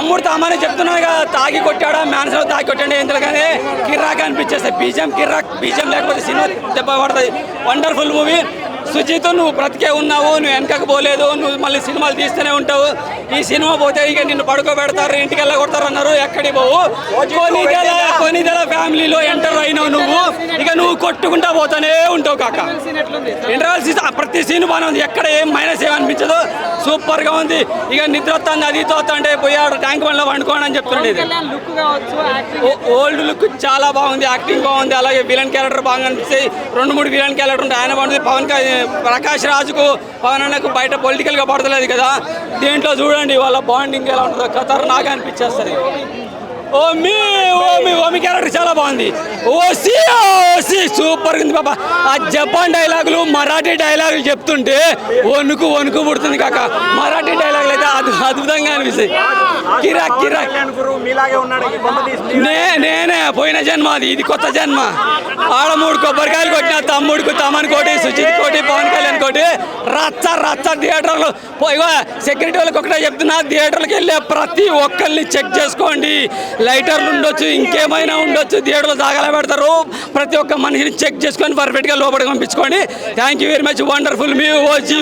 తమ్ముడు తామని చెప్తున్నాను కదా తాగి కొట్టాడా మ్యాన్స్లో తాగి కొట్టాడు ఏం తెలియదు కానీ కిర్రాక్ అనిపించేస్తాయి. బీజం కిర్రాక్ బీజం లేకపోతే సినిమా దెబ్బ పడుతుంది వండర్ఫుల్ మూవీ సుజిత్ నువ్వు బ్రతికే ఉన్నావు నువ్వు వెనకకు పోలేదు నువ్వు మళ్ళీ సినిమాలు తీస్తూనే ఉంటావు. ఈ సినిమా పోతే ఇక నిన్ను పడుకోబెడతారు ఇంటికి వెళ్ళగొడతారు అన్నారు ఎక్కడికి పోవు. కొనిదెల కొనిదెల ఫ్యామిలీలో ఎంటర్ అయినావు నువ్వు. ఇక నువ్వు కొట్టుకుంటా పోతానే ఉంటావు కాక. ఇంటర్వల్ ప్రతి సీన్ బాగానే ఉంది. ఎక్కడ ఏం మైనస్ ఏమనిపించదు సూపర్గా ఉంది. ఇక నిద్ర వస్తుంది అది తోస్తుంటే పోయాడు ట్యాంక్ బండ్లో వండుకోండి అని ఓ- ఓల్డ్ లుక్ చాలా బాగుంది యాక్టింగ్ బాగుంది. అలాగే విలన్ క్యారెక్టర్ బాగా అనిపిస్తాయి. రెండు మూడు విలన్ క్యారెక్టర్ ఉంటాయి. ఆయన బాగుంది. పవన్ ప్రకాష్ రాజుకు పవన్ అన్నకు బయట పొలిటికల్గా పడతలేదు కదా. దీంట్లో చూడండి వాళ్ళ బాండింగ్ ఎలా ఉంటుందో. ఖతర్నాక్ అనిపించేస్తుంది. ఓమి ఓమి ఓమి క్యారెక్టర్ చాలా బాగుంది. ఓసి ఓసి సూపర్ ఉంది బాబా ఆ జపాన్ డైలాగులు మరాఠీ డైలాగులు చెప్తుంటే వణుకు వణుకు పుడుతుంది కాక. మరాఠీ డైలాగులు అద్భుతంగా అనిపిస్తాయి. కిరాక్ కిరాక్ నేనే పోయిన జన్మ అది ఇది కొత్త జన్మ. ఆడ మూడు కొబ్బరికాయలు కొట్టిన తమ్ముడికి తమన్ కోటి సుచిత్ కోటి పవన్ కళ్యాణ్ కోటి. రచ్చ రచ్చ థియేటర్లు. సెక్యూరిటీ వాళ్ళకి ఒకటే చెప్తున్నా థియేటర్లకు వెళ్ళే ప్రతి ఒక్కరిని చెక్ చేసుకోండి. లైటర్లు ఉండొచ్చు ఇంకేమైనా ఉండొచ్చు థియేటర్లో జాగాలో పెడతారు. ప్రతి ఒక్క మనిషిని చెక్ చేసుకొని పర్ఫెక్ట్గా లోపలికి పంపించుకోండి. Thank you very much wonderful me OG